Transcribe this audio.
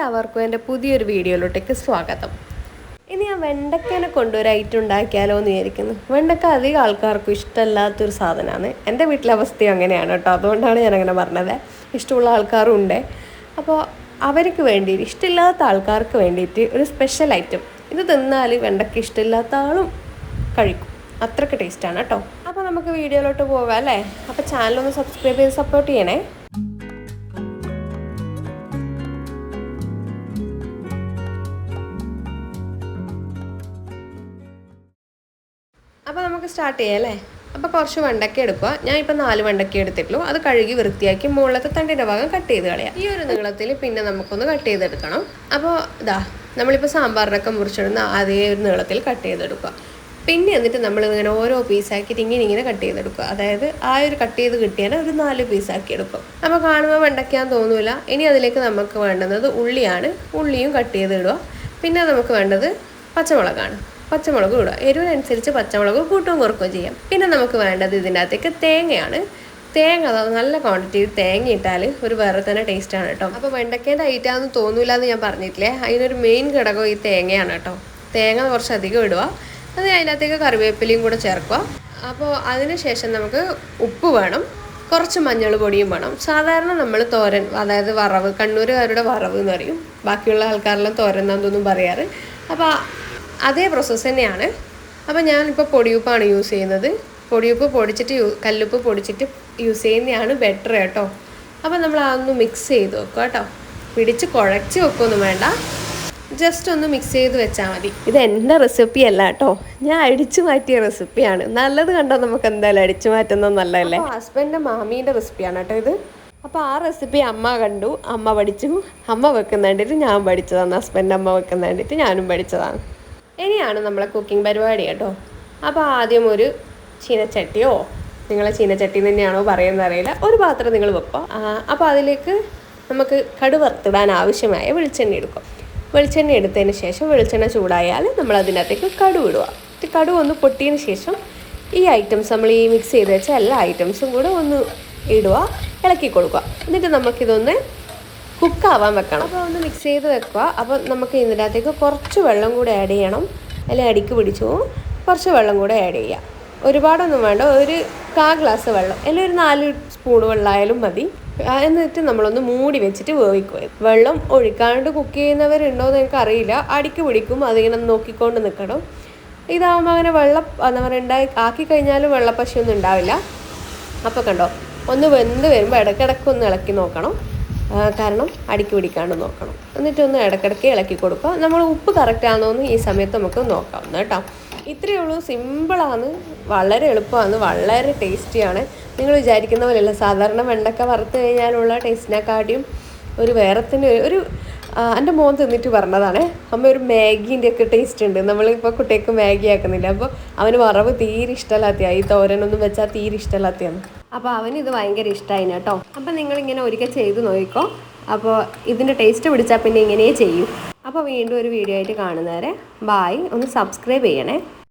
എല്ലാവർക്കും എന്റെ പുതിയൊരു വീഡിയോയിലോട്ടേക്ക് സ്വാഗതം. ഇനി ഞാൻ വെണ്ടക്കേനെ കൊണ്ടൊരു ഐറ്റം ഉണ്ടാക്കിയാലോ എന്ന് വിചാരിക്കുന്നു. വെണ്ടക്ക അധികം ആൾക്കാർക്കും ഇഷ്ടമല്ലാത്തൊരു സാധനമാണ്. എന്റെ വീട്ടിലെ അവസ്ഥയും അങ്ങനെയാണ് കേട്ടോ. അതുകൊണ്ടാണ് ഞാൻ അങ്ങനെ പറഞ്ഞത്. ഇഷ്ടമുള്ള ആൾക്കാരും ഉണ്ട് അപ്പോൾ അവർക്ക് വേണ്ടി ഇഷ്ടമില്ലാത്ത ആൾക്കാർക്ക് വേണ്ടിയിട്ട് ഒരു സ്പെഷ്യൽ ഐറ്റം ഇത് തിന്നാൽ വെണ്ടക്ക ഇഷ്ടമില്ലാത്ത ആളും കഴിക്കും. അത്രയ്ക്ക് ടേസ്റ്റാണ് കേട്ടോ. അപ്പോൾ നമുക്ക് വീഡിയോയിലോട്ട് പോകാം അല്ലേ? അപ്പോൾ ചാനലൊന്ന് സബ്സ്ക്രൈബ് ചെയ്ത് സപ്പോർട്ട് ചെയ്യണേ. അപ്പോൾ നമുക്ക് സ്റ്റാർട്ട് ചെയ്യാം അല്ലേ? അപ്പോൾ കുറച്ച് വെണ്ടക്ക എടുക്കുക. ഞാൻ ഇപ്പോൾ നാല് വെണ്ടക്ക എടുത്തിട്ടുള്ളൂ. അത് കഴുകി വൃത്തിയാക്കി മുകളിലത്തെ തണ്ടിന്റെ ഭാഗം കട്ട് ചെയ്ത് കളയാം. ഈ ഒരു നീളത്തിൽ പിന്നെ നമുക്കൊന്ന് കട്ട് ചെയ്തെടുക്കണം. അപ്പോൾ ഇതാ നമ്മളിപ്പോൾ സാമ്പാറിനൊക്കെ മുറിച്ചിടുന്ന അതേ ഒരു നീളത്തിൽ കട്ട് ചെയ്തെടുക്കുക. പിന്നെ എന്നിട്ട് നമ്മൾ ഇങ്ങനെ ഓരോ പീസാക്കിയിട്ട് ഇങ്ങനെ ഇങ്ങനെ കട്ട് ചെയ്തെടുക്കുക. അതായത് ആ ഒരു കട്ട് ചെയ്ത് കിട്ടിയാൽ ഒരു നാല് പീസാക്കി എടുക്കും. അപ്പോൾ കാണുമ്പോൾ വെണ്ടയ്ക്കാൻ തോന്നില്ല ഇനി അതിലേക്ക് നമുക്ക് വേണ്ടുന്നത് ഉള്ളിയാണ്. ഉള്ളിയും കട്ട് ചെയ്ത് ഇടുക. പിന്നെ നമുക്ക് വേണ്ടത് പച്ചമുളകാണ്. പച്ചമുളക് ഇടുക. എരിവിനനുസരിച്ച് പച്ചമുളക് കൂട്ടുകയും കുറക്കുകയും ചെയ്യാം. പിന്നെ നമുക്ക് വേണ്ടത് ഇതിന്റെ അകത്തേക്ക് തേങ്ങയാണ്. തേങ്ങ നല്ല ക്വാണ്ടിറ്റി തേങ്ങ ഇട്ടാൽ ഒരു വേറെ തന്നെ ടേസ്റ്റാണ് കേട്ടോ. അപ്പോൾ വെണ്ടക്കേന്റെ ഐറ്റാന്ന് തോന്നില്ല എന്ന് ഞാൻ പറഞ്ഞിട്ടില്ലേ? അതിനൊരു മെയിൻ ഘടകം ഈ തേങ്ങയാണ് കേട്ടോ. തേങ്ങ കുറച്ചധികം ഇടുക. അത് അതിനകത്തേക്ക് കറിവേപ്പിലയും കൂടെ ചേർക്കുക. അപ്പോൾ അതിന് ശേഷം നമുക്ക് ഉപ്പ് വേണം. കുറച്ച് മഞ്ഞൾ പൊടിയും വേണം. സാധാരണ നമ്മൾ തോരൻ അതായത് വറവ് കണ്ണൂരുകാരുടെ വറവ് എന്ന് പറയും. ബാക്കിയുള്ള ആൾക്കാരെല്ലാം തോരൻ എന്നാണെന്നൊന്നും പറയാറ്. അപ്പോൾ അതേ പ്രോസസ്സ് തന്നെയാണ്. അപ്പോൾ ഞാനിപ്പോൾ പൊടിയുപ്പാണ് യൂസ് ചെയ്യുന്നത്. പൊടിയുപ്പ് പൊടിച്ചിട്ട് യൂ കല്ലുപ്പ് പൊടിച്ചിട്ട് യൂസ് ചെയ്യുന്നതാണ് ബെറ്റർ കേട്ടോ. അപ്പോൾ നമ്മൾ അതൊന്ന് മിക്സ് ചെയ്ത് വെക്കുക കേട്ടോ. പിടിച്ച് കുഴച്ച് വെക്കൊന്നും വേണ്ട. ജസ്റ്റ് ഒന്ന് മിക്സ് ചെയ്ത് വെച്ചാൽ മതി. ഇത് എന്റെ റെസിപ്പി അല്ല കേട്ടോ. ഞാൻ അടിച്ചു മാറ്റിയ റെസിപ്പിയാണ് നല്ലത് കണ്ടോ നമുക്ക് എന്തായാലും അടിച്ചു മാറ്റുന്നത് നല്ലതല്ലേ? ഹസ്ബൻഡിന്റെ മാമീന്റെ റെസിപ്പിയാണ് കേട്ടോ ഇത്. അപ്പോൾ ആ റെസിപ്പി അമ്മ കണ്ടു. അമ്മ പഠിച്ചു. അമ്മ വെക്കുന്ന കണ്ടിട്ട് ഞാൻ പഠിച്ചതാണ്. ഹസ്ബൻഡ് അമ്മ വെക്കുന്ന കണ്ടിട്ട് ഞാനും പഠിച്ചതാണ്. ഇനിയാണ് നമ്മളെ കുക്കിംഗ് പരിപാടി കേട്ടോ. അപ്പോൾ ആദ്യം ഒരു ചീനച്ചട്ടിയോ നിങ്ങളെ ചീനച്ചട്ടി തന്നെയാണോ പറയുന്നത് അറിയില്ല. ഒരു പാത്രം നിങ്ങൾ വെക്കുക. അപ്പോൾ അതിലേക്ക് നമുക്ക് കടുവറുത്തിടാൻ ആവശ്യമായ വെളിച്ചെണ്ണ എടുക്കും. വെളിച്ചെണ്ണ എടുത്തതിന് ശേഷം വെളിച്ചെണ്ണ ചൂടായാൽ നമ്മൾ അതിനകത്തേക്ക് കടു ഇടുക. കടു ഒന്ന് പൊട്ടിയതിന് ശേഷം ഈ ഐറ്റംസ് നമ്മൾ ഈ മിക്സ് ചെയ്ത് വെച്ച എല്ലാ ഐറ്റംസും കൂടെ ഒന്ന് ഇടുക ഇളക്കി കൊടുക്കുക. എന്നിട്ട് നമുക്കിതൊന്ന് കുക്കാവാൻ വെക്കണം. അപ്പോൾ ഒന്ന് മിക്സ് ചെയ്ത് വെക്കുക. അപ്പോൾ നമുക്ക് ഇതിനകത്തേക്ക് കുറച്ച് വെള്ളം കൂടെ ആഡ് ചെയ്യണം. അല്ലെങ്കിൽ അടിക്ക് പിടിച്ചു പോകും. കുറച്ച് വെള്ളം കൂടെ ആഡ് ചെയ്യാം ഒരുപാടൊന്നും വേണ്ട. ഒരു കാ ഗ്ലാസ് വെള്ളം. അല്ലെങ്കിൽ ഒരു നാല് സ്പൂൺ വെള്ളമായാലും മതി. എന്നിട്ട് നമ്മളൊന്ന് മൂടി വെച്ചിട്ട് വേവിക്കുക. വെള്ളം ഒഴിക്കാണ്ട് കുക്ക് ചെയ്യുന്നവരുണ്ടോ എന്ന് എനിക്കറിയില്ല അടിക്ക് പിടിക്കും. അതിങ്ങനെ നോക്കിക്കൊണ്ട് നിൽക്കണം. ഇതാകുമ്പോൾ അങ്ങനെ വെള്ളം എന്താ പറയുക ഉണ്ടായി ആക്കി കഴിഞ്ഞാലും വെള്ളപ്പശിയൊന്നും ഉണ്ടാവില്ല. അപ്പോൾ കണ്ടോ ഒന്ന് വെന്ത് വരുമ്പോൾ ഇടയ്ക്കിടയ്ക്ക് ഒന്ന് ഇളക്കി നോക്കണം. കാരണം അടുക്കി പിടിക്കാണ്ട് നോക്കണം. എന്നിട്ടൊന്ന് ഇടയ്ക്കിടയ്ക്ക് ഇളക്കി കൊടുക്കുക. നമ്മൾ ഉപ്പ് കറക്റ്റാണോ എന്ന് ഈ സമയത്ത് നമുക്ക് നോക്കാവുന്ന കേട്ടോ ഇത്രയേ ഉള്ളൂ. സിമ്പിളാണ് വളരെ എളുപ്പമാണ്. വളരെ ടേസ്റ്റിയാണ് നിങ്ങൾ വിചാരിക്കുന്ന പോലെയല്ല. സാധാരണ വെണ്ടക്ക വറുത്ത് കഴിഞ്ഞാലുള്ള ടേസ്റ്റിനെക്കാട്ടിയും ഒരു വേറെ തന്നെ ഒരു- എന്റെ മോൻ തിന്നിട്ട് പറഞ്ഞതാണേ അമ്മ ഒരു മാഗീന്റെ ഒക്കെ ടേസ്റ്റ് ഉണ്ട്. നമ്മളിപ്പോൾ കുട്ടികൾക്ക് മാഗി ആക്കുന്നില്ല. അപ്പോൾ അവന് വറവ് തീരെ ഇഷ്ടമല്ലാത്തയാണ് ഈ തോരനൊന്നും വെച്ചാൽ തീരെ ഇഷ്ടമല്ലാത്തതാണ് അപ്പോൾ അവന് ഇത് ഭയങ്കര ഇഷ്ടമായി കേട്ടോ. അപ്പോൾ നിങ്ങളിങ്ങനെ ഒരിക്കൽ ചെയ്ത് നോക്കിക്കോ. അപ്പോൾ ഇതിന്റെ ടേസ്റ്റ് പിടിച്ചാൽ പിന്നെ ഇങ്ങനെയേ ചെയ്യൂ. അപ്പോൾ വീണ്ടും ഒരു വീഡിയോ ആയിട്ട് കാണുന്നവരെ ബായ് ഒന്ന് സബ്സ്ക്രൈബ് ചെയ്യണേ.